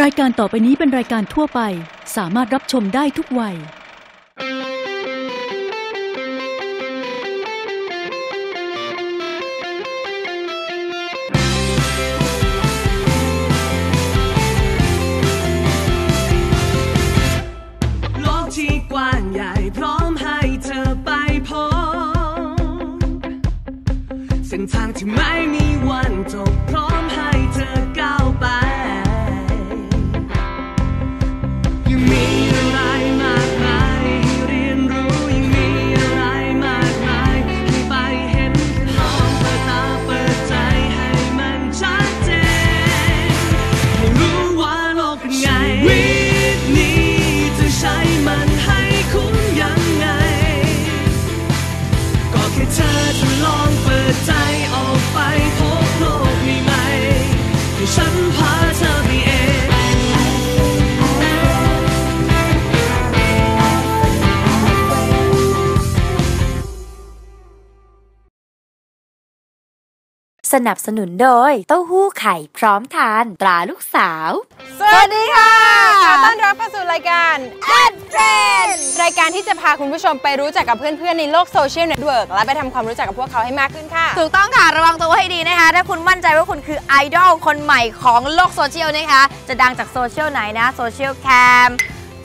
รายการต่อไปนี้เป็นรายการทั่วไป สามารถรับชมได้ทุกวัย โลกที่กว้างใหญ่พร้อมให้เธอไปพบเส้นทางที่ไม่มีวันจบพร้อม สนับสนุนโดย เต้าหู้ไข่พร้อมทาน ตราลูกสาว สวัสดีค่ะขอต้อนรับเข้าสู่รายการ Ad Friend รายการที่จะพาคุณผู้ชมไปรู้จักกับเพื่อนๆ ในโลกโซเชียลเน็ตเวิร์กและไปทำความรู้จักกับพวกเขาให้มากขึ้นค่ะ ถูกต้องค่ะ ระวังตัวให้ดีนะคะ ถ้าคุณมั่นใจว่าคุณคือไอดอลคนใหม่ของโลกโซเชียลนะคะ จะดังจากโซเชียลไหนนะ โซเชียลแคม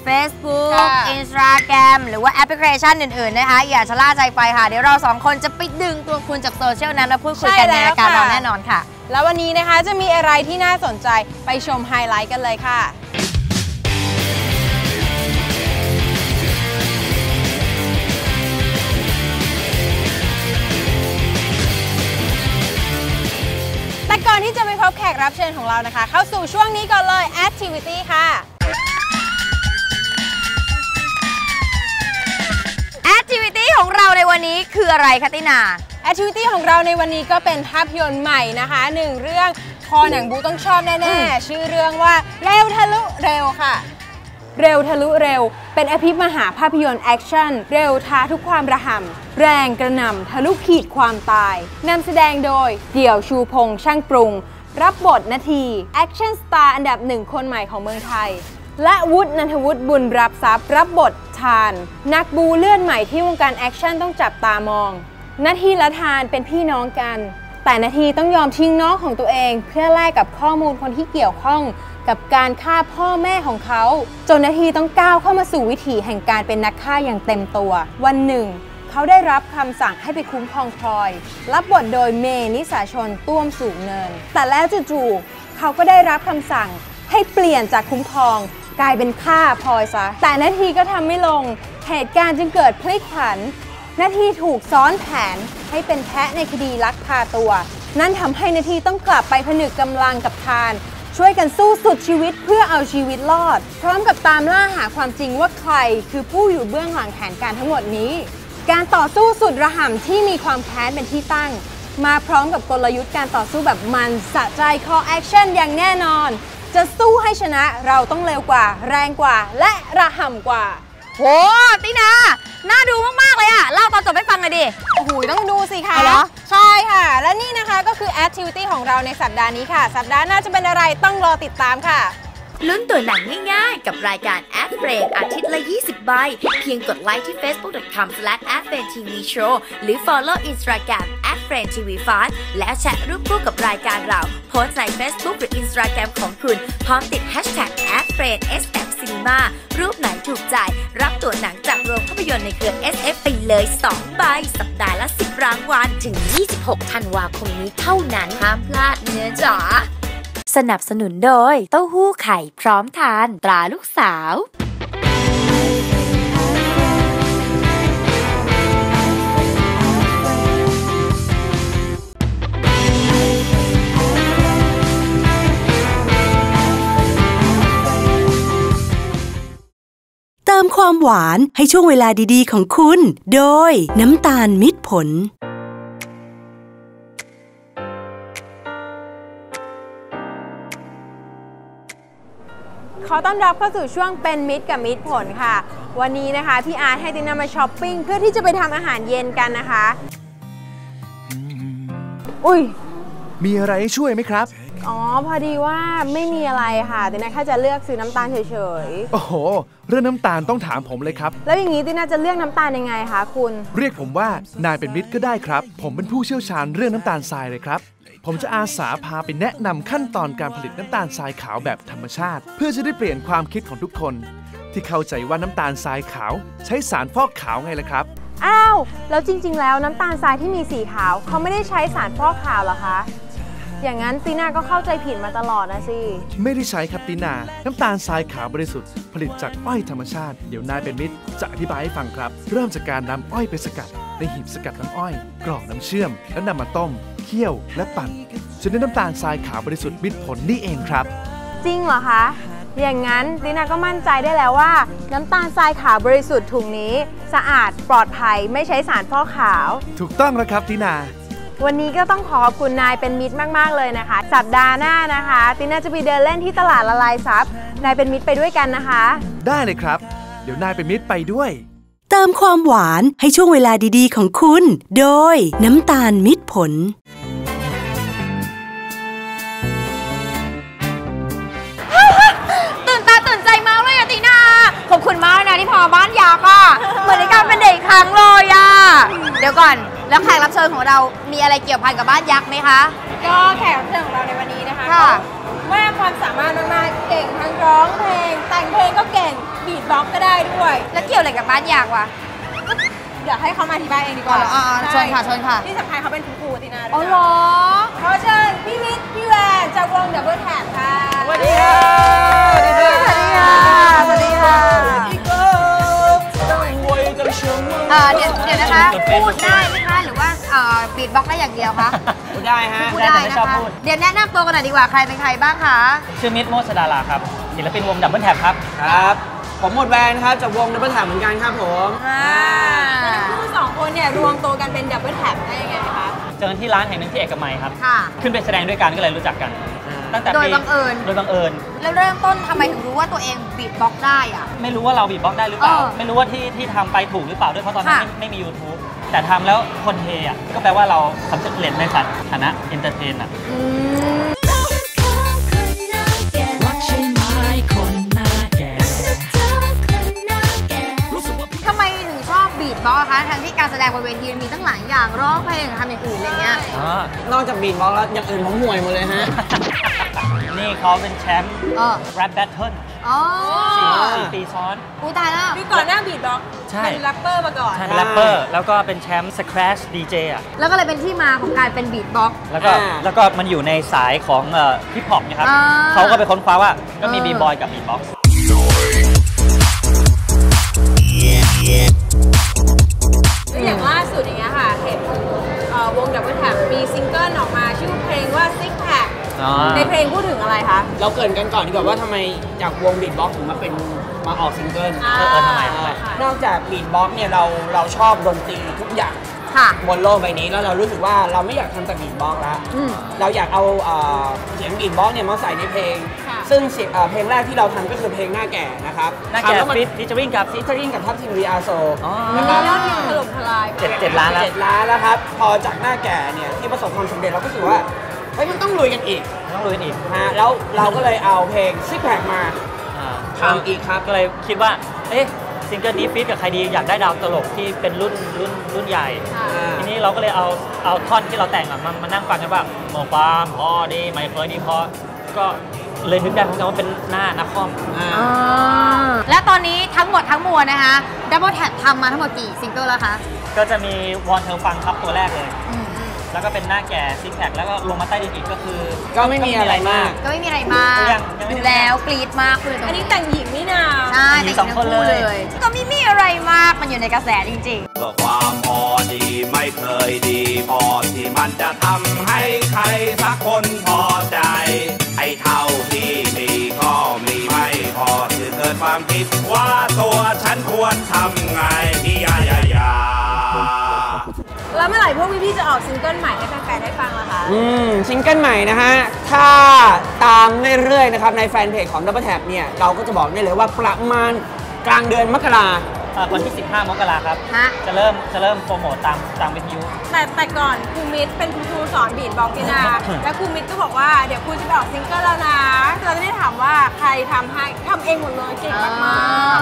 Facebook ค่ะ Instagram หรือว่าแอปพลิเคชันอื่น ๆ นะคะ อย่าชะล่าใจไปค่ะ เดี๋ยวเราสองคนจะไปดึงตัวคุณจากโซเชียลนั้นมาพูดคุยกันในรายการเราแน่นอนค่ะ แล้ววันนี้นะคะจะมีอะไรที่น่าสนใจไปชมไฮไลท์กันเลยค่ะ แต่ก่อนที่จะไปพบแขกรับเชิญของเรานะคะ เข้าสู่ช่วงนี้ก่อนเลย Activity ค่ะ คืออะไรคะตินา Activity ของเราในวันนี้ก็เป็นภาพยนตร์ใหม่นะคะหนึ่งเรื่องคอหนังบูต้องชอบแน่ๆ ชื่อเรื่องว่าเร็วทะลุเร็วค่ะ เร็วทะลุเร็ว เป็นอภิมหาภาพยนตร์แอคชั่น เร็วท้าทุกความระห่ำแรงกระหน่ำทะลุขีดความตายนำแสดงโดย เดี่ยวชูพงษ์ช่างปรุง รับบทนาทีแอคชั่นสตาร์อันดับหนึ่งคนใหม่ของเมืองไทย และวุฒินันทวุฒิบุญรับทรัพย์รับบท ทาน นักบูเลื่อนใหม่ที่วงการแอคชั่นต้องจับตามองนาทีและทานเป็นพี่น้องกัน แต่นาทีต้องยอมทิ้งน้องของตัวเอง เพื่อแลกกับข้อมูลคนที่เกี่ยวข้อง กับการฆ่าพ่อแม่ของเขา จนนาทีต้องก้าวเข้ามาสู่วิถีแห่งการเป็นนักฆ่าอย่างเต็มตัว วันหนึ่ง เขาได้รับคำสั่งให้ไปคุ้มครองพลอย รับบทโดยเมนิสาชนต้วมสูงเนิน แต่แล้วจู่ๆเขาก็ได้รับคำสั่ง ให้เปลี่ยนจากคุ้มครอง กลายเป็นฆ่าพลอยซะ แต่นาทีก็ทำไม่ลง เหตุการณ์จึงเกิดพลิกผัน นาทีถูกซ้อนแผนให้เป็นแพะในคดีลักพาตัว นั่นทำให้นาทีต้องกลับไปผนึกกำลังกับทานช่วยกันสู้สุดชีวิตเพื่อเอาชีวิตรอด พร้อมกับตามล่าหาความจริงว่าใครคือผู้อยู่เบื้องหลังแผนการทั้งหมดนี้ การต่อสู้สุดระห่ำที่มีความแค้นเป็นที่ตั้ง มาพร้อมกับกลยุทธ์การต่อสู้แบบมันสะใจคอแอคชั่นอย่างแน่นอน จะสู้ให้ชนะเราต้องเร็วกว่า แรงกว่า และระห่ำกว่า โหตินา น่าดูมาก ๆ เลยอะเล่าตอนจบให้ฟังหน่อยดิ โอ้โหต้องดูสิคะ เอาเหรอ ใช่ค่ะ และนี่นะคะก็คือ Activity ของเราในสัปดาห์นี้ค่ะ สัปดาห์หน้าจะเป็นอะไรต้องรอติดตามค่ะ ลุ้นตัวหนังง่ายๆ กับรายการ Ad b r a k อาทิตย์ละ 20 ใบ เพียงกดไลค์ที่ facebook.com/adfriendtvshow หรือ follow Instagram @friendtv5 และแชร์รูปคู่กับรายการเรา โพสต์ใน Facebook หรือ Instagram ของคุณ พร้อมติด hashtag @friendsfcinema รูปไหนถูกใจ รับตั๋วหนังจากโรงภาพยนตร์ในเครือ SF ไปเลย 2 ใบ สัปดาห์ละ 10 รางวัล ถึง 26 ธันวาคมนี้เท่านั้นห้ามพลาดเนื้อจ๋าสนับสนุนโดย เต้าหู้ไข่พร้อมทาน ตราลูกสาว ติมความหวานให้ช่วงเวลาดีๆ ของคุณ โดยน้ำตาลมิตรผลขอต้อนรับเข้าสู่ช่วงเป็นมิตรกับมิตรผลค่ะ วันนี้นะคะ พี่อาร์ตให้ตินามาช้อปปิ้ง เพื่อที่จะไปทำอาหารเย็นกันนะคะ อุ้ย มีอะไรให้ช่วยไหมครับ อ๋อ พอดีว่าไม่มีอะไรค่ะตินาแค่จะเลือกซื้อน้ำตาลเฉยโอ้โห เรื่องน้ำตาลต้องถามผมเลยครับ ๆ แล้วอย่างนี้ตินาจะเลือกน้ำตาลยังไงคะคุณ เรียกผมว่านายเป็นมิตรก็ได้ครับ ผมเป็นผู้เชี่ยวชาญเรื่องน้ำตาลทรายเลยครับ ผมจะอาสาพาไปแนะนำขั้นตอนการผลิตน้ำตาลทรายขาวแบบธรรมชาติ เพื่อจะได้เปลี่ยนความคิดของทุกคน ที่เข้าใจว่าน้ำตาลทรายขาว ใช้สารฟอกขาวไงล่ะครับ อ้าว แล้วจริง ๆ แล้วน้ำตาลทรายที่มีสีขาว เขาไม่ได้ใช้สารฟอกขาวเหรอคะ อย่างนั้นตีนาก็เข้าใจผิดมาตลอดนะสิ ไม่ได้ใช้ครับตินา น้ำตาลทรายขาวบริสุทธิ์ ผลิตจากอ้อยธรรมชาติ เดี๋ยวนายเป็นมิตรจะอธิบายให้ฟังครับ เริ่มจากการนำอ้อยไปสกัด ในหีบสกัดน้ำอ้อย กรอกน้ำเชื่อม แล้วนำมาต้ม เคี่ยว และปั่นจนได้น้ำตาลทรายขาวบริสุทธิ์มิตรผลนี่เองครับ จริงเหรอคะ อย่างนั้นตินาก็มั่นใจได้แล้วว่า น้ำตาลทรายขาวบริสุทธิ์ถุงนี้ สะอาดปลอดภัยไม่ใช้สารฟอกขาว ถูกต้องแล้วครับตินา วันนี้ก็ต้องขอขอบคุณนายเป็นมิตรมาก ๆ เลยนะคะ สัปดาห์หน้านะคะ ตินาจะไปเดินเล่นที่ตลาดละลายซับนายเป็นมิตรไปด้วยกันนะคะ ได้เลยครับ เดี๋ยวนายเป็นมิตรไปด้วย เติมความหวานให้ช่วงเวลาดีๆ ของคุณ โดยน้ำตาลมิตรผล ตื่นตาตื่นใจมากเลยอะตินาขอบคุณมากนะที่พามาบ้านยากอะเหมือนในการเป็นเด็กอีกครั้งเลยอะเดี๋ยวก่อน แล้วแขกรับเชิญของเรามีอะไรเกี่ยวพันกับบ้านยักษ์ไหมคะ ก็แขกรับเชิญของเราในวันนี้นะคะค่ะมากความสามารถมากๆเก่งทั้งร้องเพลง แต่งเพลงก็เก่งบีทบ็อกซ์ก็ได้ด้วย แล้วเกี่ยวอะไรกับบ้านยักษ์วะเดี๋ยวให้เขามาอธิบายเองดีกว่าอ๋ออ๋อใเชิญค่ะเชิญค่ะที่สำคัญเขาเป็นคุณครูตินาด้วยอ๋อเหรอขอเชิญพี่วิทย์พี่แวนจากวงดับเบิลแท็บค่ะสวัสดีครับสวัสดีค่ะสวัสดีค่ะเอ่อเดี๋ยวเดี๋ยวนะคะพูดได้ไหมคะหรือว่าเอ่อ บีทบ็อกซ์ได้อย่างเดียวคะ พูดได้ฮะพูดได้นะคะเดี๋ยวแนะนำตัวกันหน่อยดีกว่าใครเป็นใครบ้างคะ ชื่อมิตรโมสดาราครับศิลปินวงดับเบิลแท็บครับ ครับ ผมหมดแวนครับจากวงดับเบิลแถมเหมือนกันครับผมอ่า ทั้งสองคนเนี่ยรวมตัวกันเป็นดับเบิลแท็บได้ยังไงคะ เจอกันที่ร้านแห่งหนึ่งที่เอกมัยครับ ค่ะ ขึ้นไปแสดงด้วยกันก็เลยรู้จักกัน ตั้งแต่โดยปีบังเอิญ โดยบังเอิญ แล้วเริ่มต้นทำไมถึงรู้ว่าตัวเองบีทบ็อกซ์ได้อะ ไม่รู้ว่าเราบีบบ็อกซ์ได้หรือเปล่า เออไม่รู้ว่าที่ที่ทำไปถูกหรือเปล่าด้วยเพราะตอนนั้นค่ะ ไม่ไม่มี YouTube แต่ทำแล้วคนเฮอะก็แปลว่าเราทำสำเร็จในฐานะเอนเตอร์เทนอะทำไมถึงชอบบีทบ็อกซ์อะคะทั้งที่การแสดงบนเวทีมันมีตั้งหลายอย่างร้องเพลงทำอย่างอื่นอะไรเงี้ยนอกจากบีทบ็อกซ์แล้วอย่างอื่นผมห่วยหมดเลยฮะ นี่เขาเป็นแชมป์เออ แรปแบทเทิล อ๋อสี่ปีซ้อน กูตายแล้ว คือก่อนหน้าบีทบ็อกซ์ใช่ เป็นแรปเปอร์มาก่อน ใช่เป็นแรปเปอร์ แล้วก็เป็นแชมป์สครัชดีเจอะ แล้วก็เลยเป็นที่มาของการเป็นบีทบ็อกซ์ แล้วก็อ่า แล้วก็มันอยู่ในสายของฮิปฮอปนะครับ อ่าเขาก็ไปค้นคว้าว่าก็มีเออ บีบอยกับบีบ็อกซ์อย่ Pack ในเพลงพูดถึงอะไรคะ เราเกรินกันก่อนดีกว่าว่าทำไมจากวงบีทบ็อกซ์ถึงมาเป็นมาออกซิงเกิลอ่าเออเออทำไมทำไมนอกจากบีทบ็อกซ์เนี่ยเราเราชอบดนตรีทุกอย่างค่ะ บนโลกใบนี้แล้วเรารู้สึกว่าเราไม่อยากทำแต่บีทบ็อกซ์แล้ว อืม เราอยากเอาเอ่อเสียงบีทบ็อกซ์เนี่ยมาใส่ในเพลง ค่ะ ซึ่งเสียงเอ่อเพลงแรกที่เราทำก็คือเพลงหน้าแก่นะครับน่าแก่ทำแล้วมันฟิตฟิชเจอริงกับฟิชเชอริงกับทัพทิมรีอาโซอ๋อ นะครับ ยอดวิวถล่มทลาย เจ็ดเจ็ดล้านแล้ว เจ็ดล้านแล้วครับ พอจากหน้าแก่เนี่ยที่ประสบความสำเร็จเราก็รู้สึกว่า เฮ้ยมันต้องลุยกันอีกต้องลุยกันอีกนะฮะแล้วเราก็เลยเอาเพลงซิกแพคมาอ่าทำอีกครับก็เลยคิดว่า เอ๊ะซิงเกิลนี้ฟีดกับใครดีอยากได้ดาวตลกที่เป็นรุ่นรุ่นรุ่นใหญ่ ทีนี้เราก็เลยเอาเอาท่อนที่เราแต่งอะมามานั่งฟังกันว่าโมฟามพอดีไม่เฟิร์ดีพอก็เลยนึกได้พร้อมกันว่าเป็นหน้านักคอมและตอนนี้ทั้งหมดทั้งมวลนะคะดับเบิลแท็บทำมาทั้งหมดกี่ซิงเกิลแล้วคะ ก็จะมีวอนเธอฟังครับตัวแรกเลย แล้วก็เป็นหน้าแก่ซิกแพคแล้วก็ลงมาใต้ดินอีกก็คือ ก็ไม่มีอะไรมาก ก็ไม่มีอะไรมากยังยังไม่ดูแล้วกรี๊ดมากเลยตรงอันนี้นี้แต่งหญิงนี่นาใช่มีแต่งสองทั้งคนคู่เลยเลย ก็ไม่มีอะไรมากมันอยู่ในกระแสจริง เพื่อความพอดีไม่เคยดีพอที่มันจะทำให้ใครสักคนพอใจไอ้เท่าที่มีก็มีไม่พอที่เกิดความคิดว่าตัวฉันควรทำไงนี่ยายายา แล้วเมื่อไหร่พวกพี่ๆจะออกซิงเกิลใหม่ให้แฟนๆได้ฟังล่ะคะอืมซิงเกิลใหม่นะฮะ ถ้าตามเรื่อยๆนะครับในแฟนเพจของ Double Tap เนี่ย เราก็จะบอกได้เลยว่าประมาณกลางเดือนมกรา อ่อวันที่ 15 มกราครับ ฮะ จะเริ่มจะเริ่มโปรโมทตามตามวิทยุ แต่แต่ก่อนครูมิตรเป็นคุณครูสอนบีดบอกพี่นา แล้วครูมิตรก็บอกว่าเดี๋ยวครูจะไปออกซิงเกิลแล้วนะเราจะได้ถามว่าใครทำให้ทำเองหมดเลยเก่งมาก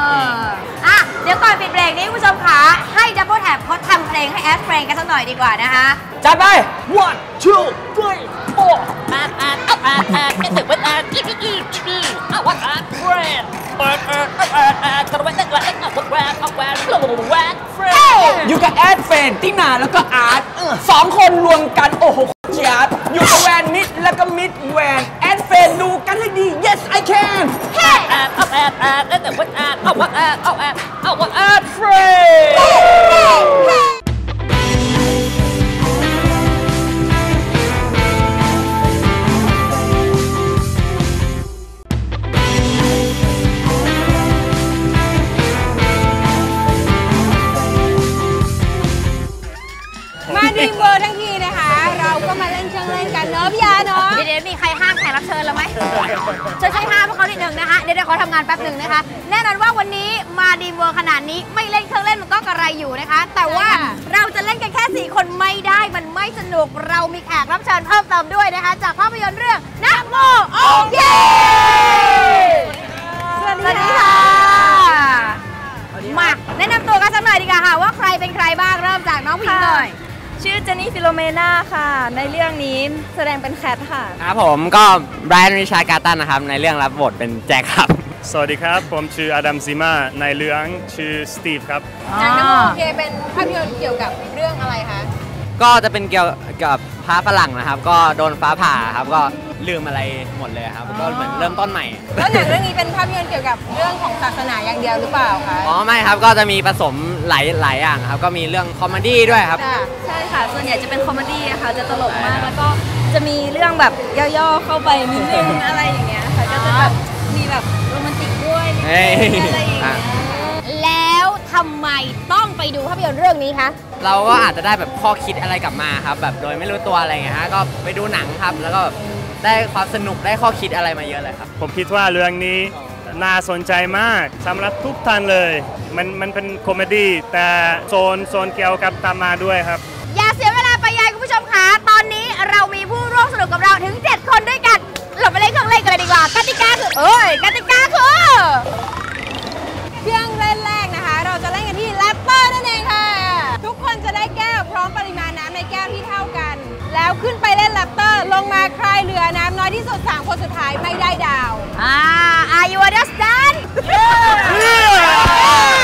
อะ เดี๋ยวก่อนปิดเบรกนี้คุณผู้ชมคะให้ดับเบิลแท็บเขาทำเพลงให้แอดเฟรนกันสักหน่อยดีกว่านะคะ จัดไป one two three four อ่านอ่านอ่านอ่านอ่านไม่ถึงวันอ่านอีกอีกทีเอาวันอ่านเฟรนเปิดเปิดอ่านอ่านกระเวนกระเวนเอาแหวนเอาแหวนเอาแหวนเฟรนอยู่กับแอดเฟนตินาแล้วก็อาร์ตสองคนรวมกันโอ้โหเจียดอยู่กับแวนมิดแล้วก็มิดแวนแอดเฟนดูกันให้ดี yes I can อ่านอ่านเอาอ่านอ่านแล้วแต่วันอ่านเอาวันอ่านเอาอ่านเอาวันอ่านเฟรน ชิญเราไหมช่วยช่วยห้ามพวกเขานิดนึงนะคะ เดี๋ยวเดี๋ยวขอทำงานแป๊บหนึ่งนะคะ แน่นอนว่าวันนี้มาดีเวอร์ขนาดนี้ไม่เล่นเครื่องเล่นมันก็กระไรอยู่นะคะ แต่ว่าใช่ค่ะเราจะเล่นกันแค่ 4 คนไม่ได้มันไม่สนุกเรามีแขกรับเชิญเพิ่มเติมด้วยนะคะ จากภาพยนตร์เรื่องนักโมโอเคสวัสสวัสดีดีค่ะค่ะมาแนะนำตัวกันสักหน่อยดีกว่าค่ะ ว่าใครเป็นใครบ้างเริ่มจากน้องพิงหน่อย ชื่อเจนนี่ฟิโลเมนาค่ะ ในเรื่องนี้แสดงเป็นแคทค่ะ ครับผมก็ไบรอันริชาร์ดการ์ตันนะครับ ในเรื่องรับบทเป็นแจ็คครับ สวัสดีครับ ผมชื่ออดัมซิมาในเรื่องชื่อสตีฟครับ จากน้ำโมโอเคเป็นภาพยนตร์เกี่ยวกับเรื่องอะไรคะ ก็จะเป็นเกี่ยวกับพระฝรั่งนะครับ ก็โดนฟ้าผ่าครับก็ลืมอะไรหมดเลยครับก็เหมือนเริ่มต้นใหม่ แล้วหนังเรื่องนี้เป็นภาพยนตร์เกี่ยวกับเรื่องของศาสนาอย่างเดียวหรือเปล่าคะอ๋อไม่ครับก็จะมีผสมหลายหลายอย่างครับ ก็มีเรื่องคอมเมดี้ด้วยครับค่ะใช่ค่ะส่วนใหญ่จะเป็นคอมเมดี้อะค่ะจะตลกมากแล้วก็จะมีเรื่องแบบย่อๆเข้าไปนิดนึงอะไรอย่างเงี้ยค่ะก็จะแบบมีแบบโรแมนติกด้วยนิดเฮ้ยนึงอะไรอย่างเงี้อะยแล้ว ทำไมต้องไปดูภาพยนตร์เรื่องนี้คะ เราก็อาจจะได้แบบข้อคิดอะไรกลับมาครับแบบโดยไม่รู้ตัวอะไรเงี้ยฮะก็ไปดูหนังครับ แล้วก็แบบได้ความสนุกได้ข้อคิดอะไรมาเยอะเลยครับ ผมคิดว่าเรื่องนี้น่าสนใจมากสำหรับทุกท่านเลย มันมันเป็นคอมเมดี้แต่โซนโซนเกี่ยวกับธรรมะด้วยครับ อย่าเสียเวลาไปยายคุณผู้ชมคะตอนนี้เรามีผู้ร่วมสนุกกับเราถึง 7 คนด้วยกัน เราไปเล่นเครื่องเล่นกันเลยดีกว่ากติกาคือเอ้ยกติกาคือ มปริมาณน้ำในแก้วที่เท่ากัน แล้วขึ้นไปเล่นแรปเตอร์ ลงมาใครเหลือน้ำน้อยที่สุดสามคนสุดท้ายไม่ได้ดาว อ่า are you understand ไ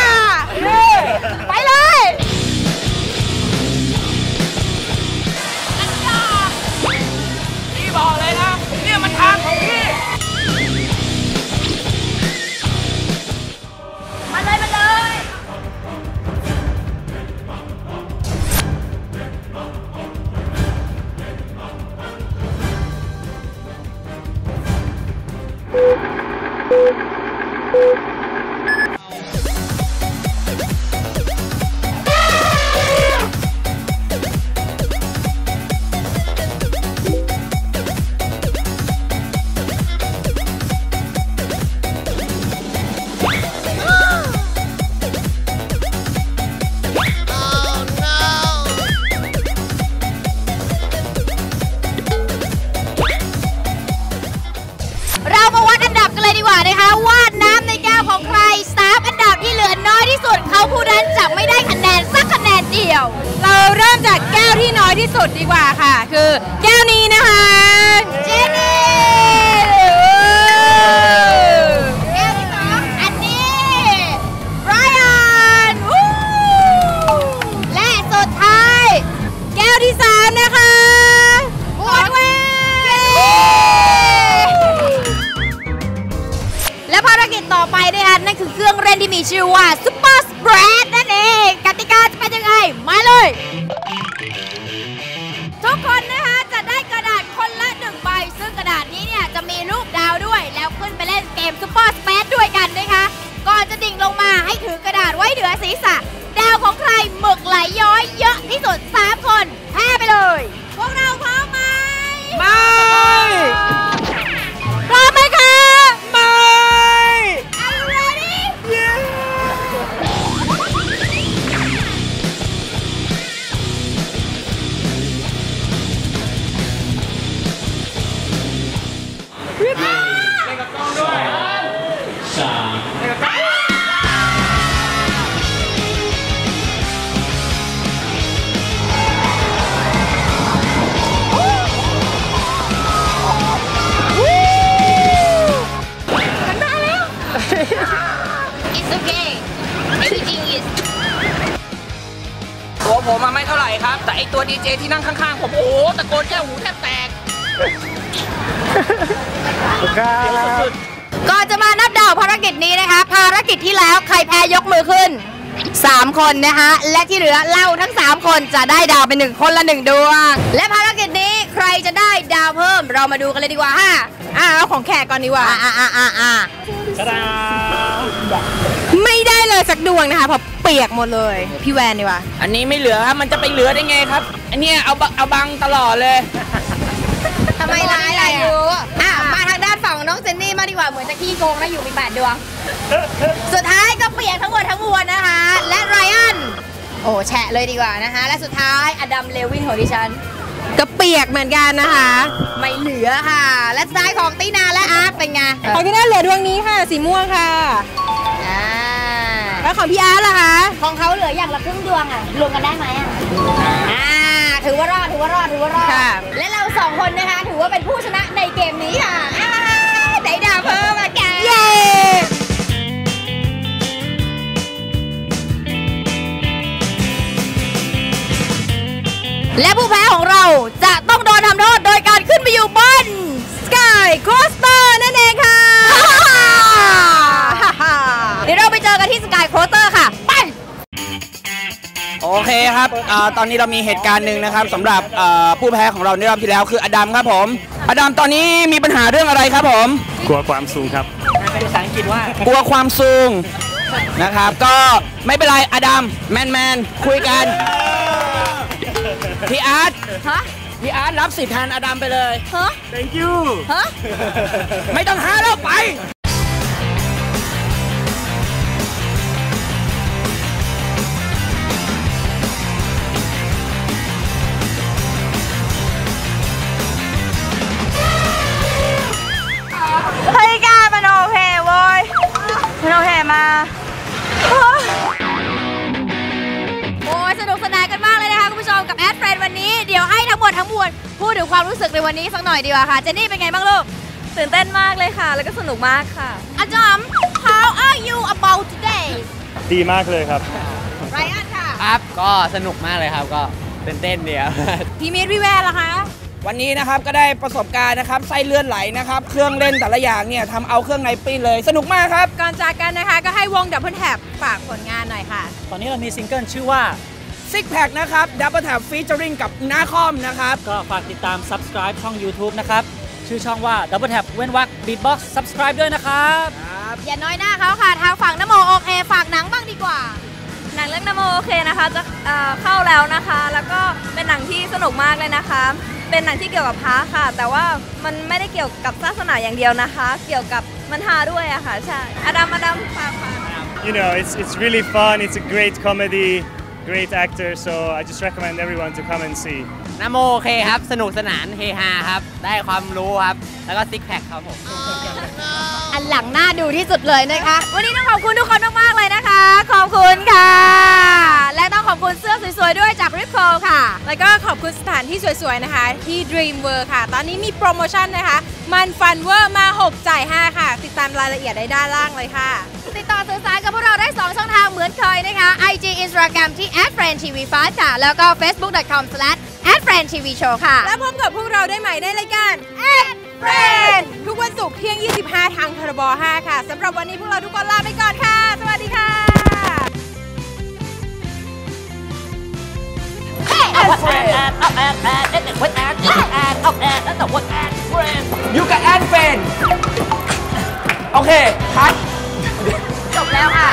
่มีชื่อว่า Super Spread นั่นเองกติกาจะเป็นยังไง มาเลย ทุกคนนะคะจะได้กระดาษคนละหนึ่งใบ ซึ่งกระดาษนี้เนี่ยจะมีรูปดาวด้วย แล้วขึ้นไปเล่นเกม Super Spread ด้วยกันนะคะ ก่อนจะดิ่งลงมาให้ถือกระดาษไว้เหนือศีรษะ ดาวของใครหมึก It's okay everything is ตัวผมมาไม่เท่าไหร่ครับ แต่ไอตัวดีเจที่นั่งข้างๆ ผม โอ้โหตะโกนแก้วหูแทบแตกก่อนจะมานับดาวภารกิจนี้นะคะ ภารกิจที่แล้วใครแพ้ยกมือขึ้น 3 คนนะคะ และที่เหลือเราทั้ง 3 คนจะได้ดาวเป็นหนึ่งคนละหนึ่งดวง และภารกิจนี้ใครจะได้ดาวเพิ่มเรามาดูกันเลยดีกว่าฮะอ่าเอาของแขกก่อนดีกว่าอ่าอ่าอ่าอ่าตะดา ไม่ได้เลยสักดวงนะคะเพราะเปียกหมดเลย พี่แวนดีกว่า อันนี้ไม่เหลือครับมันจะไปเหลือได้ไงครับ อันเนี้ยเอาบเอาบังตลอดเลย ทำไมร้ายอะไรอยู่อะมาทางด้านฝั่งของน้องเจนนี่มางดีกว่าเหมือนจะขี้โกงนะอยู่มีแปดดวง สุดท้ายก็เปียกทั้งหมดทั้งมวลนะคะ และไรอัน โอ้แฉะเลยดีกว่านะคะ และสุดท้ายอดัมเลวินของดิฉัน ก็เปียกเหมือนกันนะคะ ไม่เหลือค่ะ และสุดท้ายของตีนาและอาร์ตเป็นไงของพี่น่าเหลือดวงนี้ค่ะ สีม่วงค่ะอ่า แล้วของพี่อาร์ตล่ะคะ ของเขาเหลืออย่างละครึ่งดวงอะรวมกันได้ไหมอะอ่าถือว่ารอดถือว่ารอดถือว่ารอดค่ะและเราสองคนนะคะ ถือว่าเป็นผู้ชนะในเกมนี้ค่ะ คครับอาตอนนี้เรามีเหตุการณ์หนึ่งนะครับสำหรับอ่าผู้แพ้ของเราในรอบที่แล้วคืออดัมครับผม อดัมตอนนี้มีปัญหาเรื่องอะไรครับผม กลัวความสูงครับเป็นภาษาอังกฤษว่ากลัวความสูงนะครับก็ไม่เป็นไรอดัมแมนแมนคุยกันพี่อาร์ตฮะพี่อาร์ตรับสิทธิ์แทนอดัมไปเลยฮะ thank you ฮะไม่ต้องหาแล้วไป มันโอเคมาโอ้ยสนุกสนานกันมากเลยนะคะคุณผู้ชมกับแอดเฟรนวันนี้เดี๋ยวให้ทั้งหมดทั้งมวลพูดถึงความรู้สึกในวันนี้สักหน่อยดีกว่าค่ะ เจนนี่เป็นไงบ้างลูก ตื่นเต้นมากเลยค่ะ แล้วก็สนุกมากค่ะอาจอม how are you about today ดีมากเลยครับไรอันค่ะ ครับ ก็สนุกมากเลยครับ ก็ตื่นเต้นเดียวพี่มิตรพี่แวนล่ะคะ วันนี้นะครับก็ได้ประสบการณ์นะครับไส้เลื่อนไหลนะครับ เครื่องเล่นแต่ละอย่างเนี่ยทำเอาเครื่องในปิ้นเลย สนุกมากครับ ก่อนจากกันนะคะ ก็ให้วงดับเบิลแท็บฝากผลงานหน่อยค่ะ ตอนนี้เรามีซิงเกิลชื่อว่า ซิกแพคนะครับดับเบิลแท็บฟีเจอริงกับนาคอมนะครับ ก็ฝากติดตาม subscribe ช่อง YouTube นะครับ ชื่อช่องว่า Double Tap เว้นวรรค Beatbox subscribe ด้วยนะครับ อย่าน้อยหน้าเขาค่ะ ทางฝั่งนโมโอเคฝากหนังบ้างดีกว่า หนังเรื่องนโมโอเคนะคะ จะเอ่อเข้าแล้วนะคะ แล้วก็เป็นหนังที่สนุกมากเลยนะคะ เป็นหนังที่เกี่ยวกับพระค่ะ แต่ว่ามันไม่ได้เกี่ยวกับศาสนาอย่างเดียวนะคะ เกี่ยวกับมันฮาด้วยอะค่ะใช่อดัมอดัมฝากฝาก you know it's it's really fun it's a great comedy great actor so I just recommend everyone to come and see นโมโอเคครับ สนุกสนานเฮฮาครับ ได้ความรู้ครับ แล้วก็ซิกแพคครับผม อันหลังหน้าดูที่สุดเลยนะคะ วันนี้ต้องขอบคุณทุกคนมาก ๆ เลยนะคะ ขอบคุณค่ะ และต้องขอบคุณเสื้อสวยๆ ด้วยจาก r i p c o ค่ะ แล้วก็ขอบคุณสถานที่สวยๆ นะคะ ที่ Dream World ค่ะ ตอนนี้มีโปรโมชั่นนะคะ มันฟันเวอร์มา 6 จ่าย 5 ค่ะ ติดตามรายละเอียดได้ด้านล่างเลยค่ะ ติดต่อสื่อสารกับพวกเราได้ 2 ช่องทางเหมือนเคยนะคะ IG Instagram ที่ @friendtv5 ค่ะ แล้วก็ facebook.com/@friendtvshow ค่ะ แล้วพบกับพวกเราได้ใหม่ในรายการ Ad Friend ทุกวันศุกร์เที่ยง 25 ทางทรบ5ค่ะสำหรับวันนี้พวกเราทุกคนลาไปก่อนค่ะ สวัสดีค่ะ friend. And, and, and, and, and, and, with and, and, and, of and, and, with and friend. อยู่กับแอนเฟนโอเคคัดจบแล้วค่ะ